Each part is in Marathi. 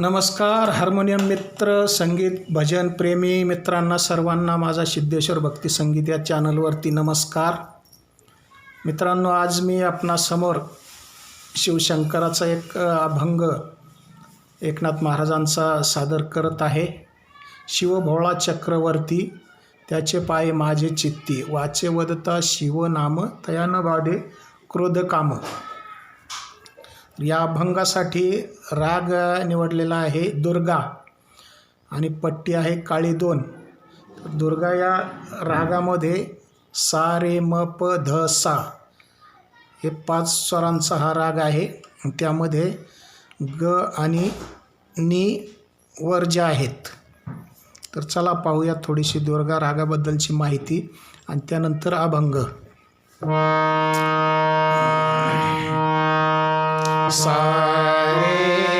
नमस्कार हार्मोनियम मित्र संगीत भजन प्रेमी मित्रांना सर्वांना माझा सिद्धेश्वर भक्ती संगीत या चॅनलवरती नमस्कार. मित्रांनो आज मी आपणासमोर शिवशंकराचा एक अभंग एकनाथ महाराजांचा सादर करत आहे. शिवभोळा चक्रवर्ती त्याचे पाय माझे चित्ती वाचे वदता शिवनाम तयान बाधे क्रोध कामं. या अभंगासाठी राग निवडलेला आहे दुर्गा आणि पट्टी आहे काळी दोन. दुर्गा या रागामध्ये सा रे म प ध सा हे पाच स्वरांचा हा राग आहे. त्यामध्ये ग आणि नी वर ज्या आहेत. तर चला पाहूया थोडीशी दुर्गा रागाबद्दलची माहिती आणि त्यानंतर अभंग. सा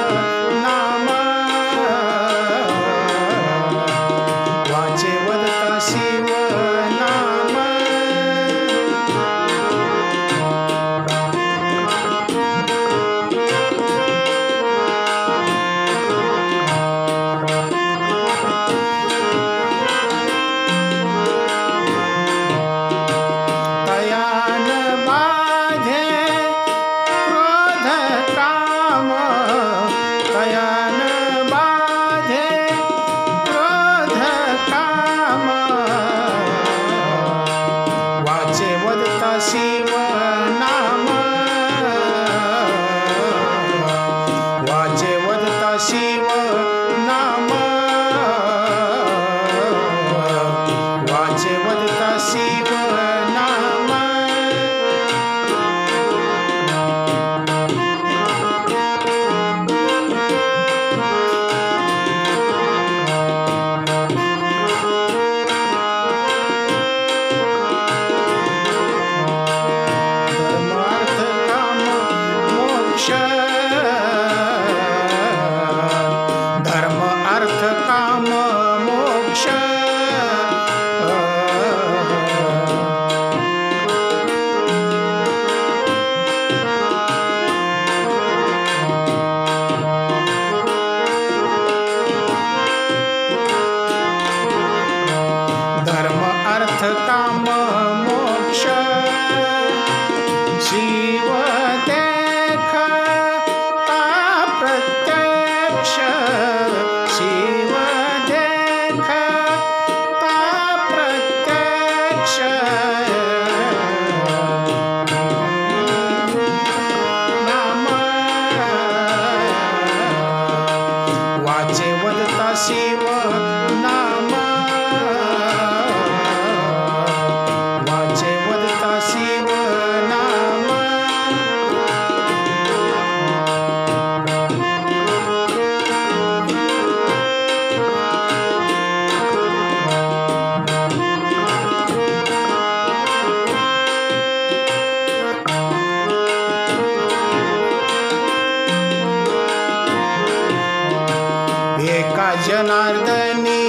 जनार्दनी